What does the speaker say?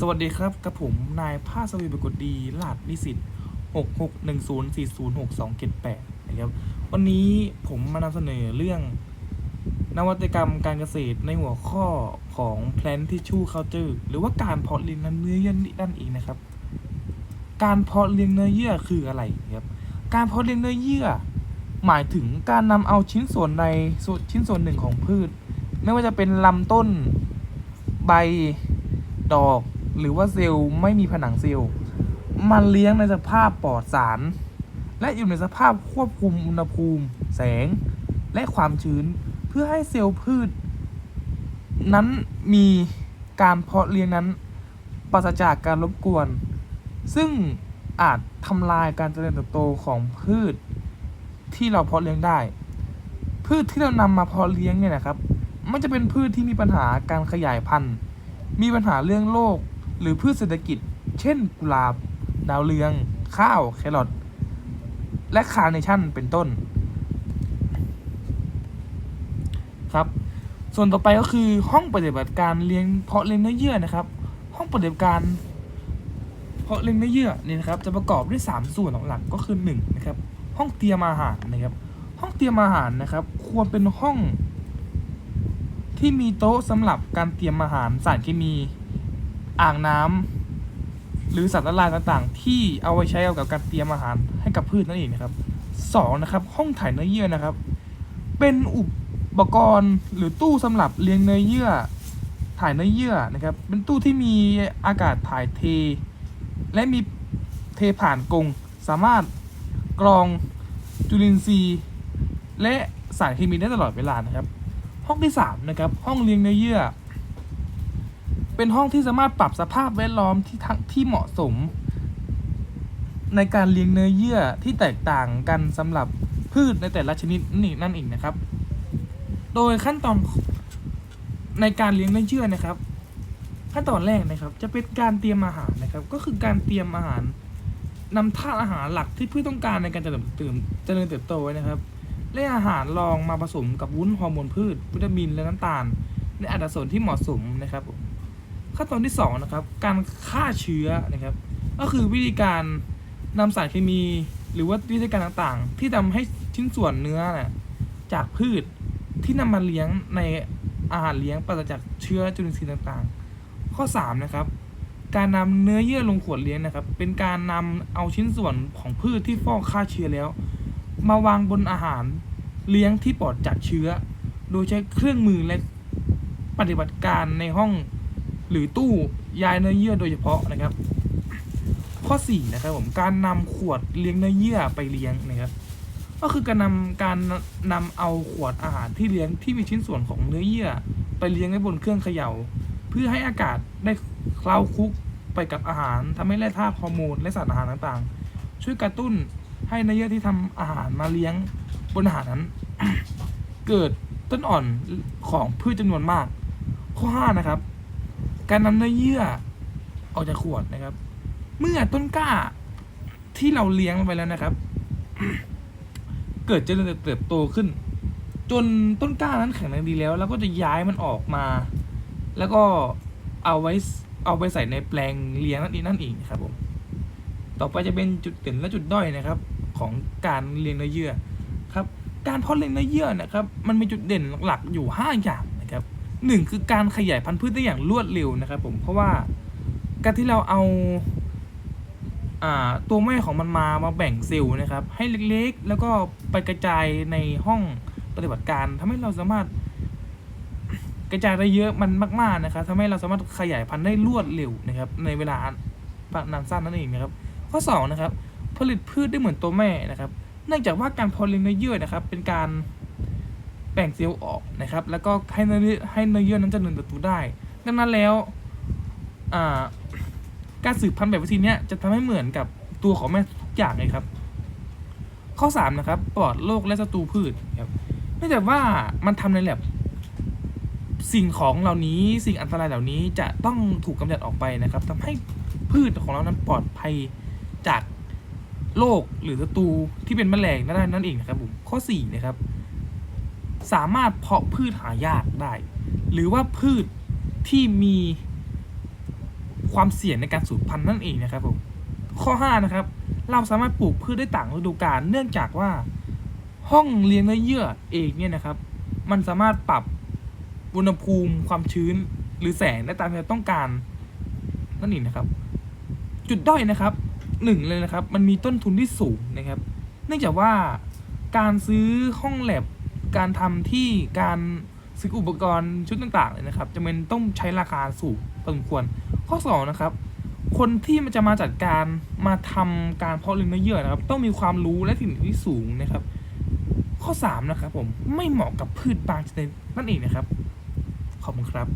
สวัสดีครับกับผมนายภาสวีปรกฏดีลาดนิสิต6610406278นะครับ วันนี้ผมมานำเสนอเรื่อง นวัตกรรมการเกษตรในหัวข้อของ Plant Tissue Culture หรือว่าการเพาะเลี้ยงเนื้อเยื่อนั่นเองนะครับ การเพาะเลี้ยงเนื้อเยื่อคืออะไรครับ การเพาะเลี้ยงเนื้อเยื่อ หมายถึงการนำเอาชิ้นส่วนในส่วนชิ้นส่วนหนึ่งของพืช ไม่ว่าจะเป็นลำต้น ใบ ดอก หรือว่าเซลล์ไม่มีผนังเซลล์ มันเลี้ยงในสภาพปลอดสาร และอยู่ในสภาพควบคุมอุณหภูมิ แสง และความชื้น เพื่อให้เซลล์พืช นั้นมีการเพาะเลี้ยงนั้นปราศจากการรบกวน ซึ่งอาจทำลายการเจริญเติบโตของพืช ที่เราเพาะเลี้ยงได้ พืชที่เรานำมาเพาะเลี้ยงเนี่ยนะครับ มันจะเป็นพืชที่มีปัญหาการขยายพันธุ์ มีปัญหาเรื่องโรค หรือพืชเศรษฐกิจ เช่นกุหลาบ ดาวเรือง ข้าว แครอทและคาร์เนชั่นเป็นต้น ครับ ส่วนต่อไปก็คือห้องปฏิบัติการเลี้ยงเพาะเลี้ยงเนื้อเยื่อนะครับ ห้องปฏิบัติการ เพาะเลี้ยงเนื้อเยื่อเนี่ยนะครับ จะประกอบด้วย 3 ส่วนหลักๆก็คือ1นะครับห้องเตรียมอาหารนะครับ ห้องเตรียมอาหารนะครับ ควรเป็นห้อง ที่มีโต๊ะสำหรับการเตรียมอาหารสารเคมี อ่างน้ำหรือสัตว์ละลายต่างๆ ที่เอาไว้ใช้เกับการเตรียมอาหารให้กับพืชนั่นเองนะครับสองนะครับ ห้องถ่ายเนื้อเยื่อนะครับ เป็นอุปกรณ์หรือตู้สำหรับเลี้ยงเนื้อเยื่อ ถ่ายเนื้อเยื่อนะครับ เป็นตู้ที่มีอากาศถ่ายเท และมีเทผ่านกรงสามารถกรองจุลินทรีย์ และสารเคมีได้ตลอดเวลานะครับ ห้องที่สามนะครับ ห้องเลี้ยงเนื้อเยื่อ เป็นห้องที่สามารถปรับสภาพแวดล้อมที่ทั้งที่เหมาะสม ในการเลี้ยงเนื้อเยื่อที่แตกต่างกันสำหรับพืชในแต่ละชนิดนี่นั่นเองนะครับ โดยขั้นตอนในการเลี้ยงเนื้อเยื่อนะครับ ขั้นตอนแรกนะครับ จะเป็นการเตรียมอาหารนะครับ ก็คือการเตรียมอาหารนำธาตุอาหารหลักที่พืชต้องการในการเจริญเติบเจริญเติบโตนะครับและอาหารรองมาผสมกับวุ้นฮอร์โมนพืชวิตามินและน้ำตาล ในอัตราส่วนที่เหมาะสมนะครับผม ขั้นตอนที่สองนะครับการฆ่าเชื้อนะครับ ก็คือวิธีการนำสารเคมี หรือว่าวิธีการต่างๆ ที่ทำให้ชิ้นส่วนเนื้อนะจากพืชที่นำมาเลี้ยงในอาหารเลี้ยงปราศจากเชื้อจุลินทรีย์ต่างๆ ข้อสามนะครับ การนำเนื้อเยื่อลงขวดเลี้ยงนะครับ เป็นการนำเอาชิ้นส่วนของพืชที่ฟอกฆ่าเชื้อแล้ว มาวางบนอาหารเลี้ยงที่ปลอดจากเชื้อ โดยใช้เครื่องมือและปฏิบัติการในห้อง หรือตู้ยายเนื้อเยื่อโดยเฉพาะนะครับ ข้อ4นะครับผมการนำขวดเลี้ยงเนื้อเยื่อไปเลี้ยงนะครับ ก็คือการนำการนำเอาขวดอาหารที่เลี้ยงที่มีชิ้นส่วนของเนื้อเยื่อ ไปเลี้ยงไว้บนเครื่องเขย่า เพื่อให้อากาศได้เคล้าคลุกไปกับอาหารทำให้แร่ธาตุฮอร์โมนและสารอาหารต่างๆ ช่วยกระตุ้นให้เนื้อเยื่อที่ทำอาหารมาเลี้ยงบนอาหารนั้น เกิดต้นอ่อนของพืชจำนวนมาก ข้อ 5 นะครับ การนำเนื้อเยื่อออกจากขวดนะครับ เมื่อต้นกล้าที่เราเลี้ยงไปแล้วนะครับ เกิดเจริญเติบโตขึ้น จนต้นกล้านั้นแข็งแรงดีแล้วแล้วก็จะย้ายมันออกมา แล้วก็เอาไว้เอาไปใส่ในแปลงเลี้ยงนั่นเองนั่นเองครับผมต่อไปจะเป็นจุดเด่นและจุดด้อยนะครับ ของการเลี้ยงเนื้อเยื่อครับ การเพาะเลี้ยงเนื้อเยื่อนะครับ มันมีจุดเด่นหลักๆอยู่ 5 อย่าง หนึ่งคือการขยายพันธุ์พืชได้อย่างรวดเร็วนะครับผมเพราะว่าการที่เราเอาตัวแม่ของมันมามาแบ่งเซลล์นะครับ ให้เล็กๆ แล้วก็ไปกระจายในห้องปฏิบัติการทำให้เราสามารถกระจายได้เยอะมันมาก ๆนะครับทำให้เราสามารถขยายพันธุ์ได้รวดเร็วนะครับ ในเวลานานสั้นนั่นเองนะครับ ข้อสองนะครับผลิตพืชได้เหมือนตัวแม่นะครับ เนื่องจากว่าการพาะเลี้ยงเนเยื่อนะครับ เป็นการ แบ่งเซลล์ออกนะครับ แล้วก็ให้เนื้อเยื่อให้เนื้อเยื่อนั้นเจริญเติบโตได้ ดังนั้นแล้วการสืบพันธุ์แบบวิธีนี้จะทำให้เหมือนกับตัวของแม่ทุกอย่างเลยครับ ข้อสามนะครับ ปลอดโรคและศัตรูพืชครับเนื่องจากว่ามันทำในแลบสิ่งของเหล่านี้สิ่งอันตรายเหล่านี้จะต้องถูกกำจัดออกไปนะครับทำให้พืชของเรานั้นปลอดภัยจากโรคหรือศัตรูที่เป็นแมลงนั่นนั่นเองนะครับผมข้อสี่นะครับ สามารถเพาะพืชหายากได้ หรือว่าพืชที่มีความเสี่ยงในการสูญพันธุ์นั่นเองนะครับผมข้อ 5 นะครับ เราสามารถปลูกพืชได้ต่างฤดูกาลเนื่องจากว่าห้องเลี้ยงเนื้อเยื่อเองเนี่ยนะครับ มันสามารถปรับอุณหภูมิความชื้นหรือแสงได้ตามที่เราต้องการนั่นเองนะครับ จุดด้อยนะครับหนึ่งเลยนะครับ มันมีต้นทุนที่สูงนะครับ เนื่องจากว่าการซื้อห้องแลบ การทำที่การซื้ออุปกรณ์ชุดต่างๆเลยนะครับจะเป็นต้องใช้ราคาสูงพอสมควร ข้อสองนะครับ คนที่มันจะมาจัดการมาทำการเพาะเลี้ยงเนื้อเยื่อนะครับ ต้องมีความรู้และถิ่นที่สูงนะครับ ข้อ 3 นะครับผมไม่เหมาะกับพืชบางชนิดนั่นเองนะครับ ขอบคุณครับ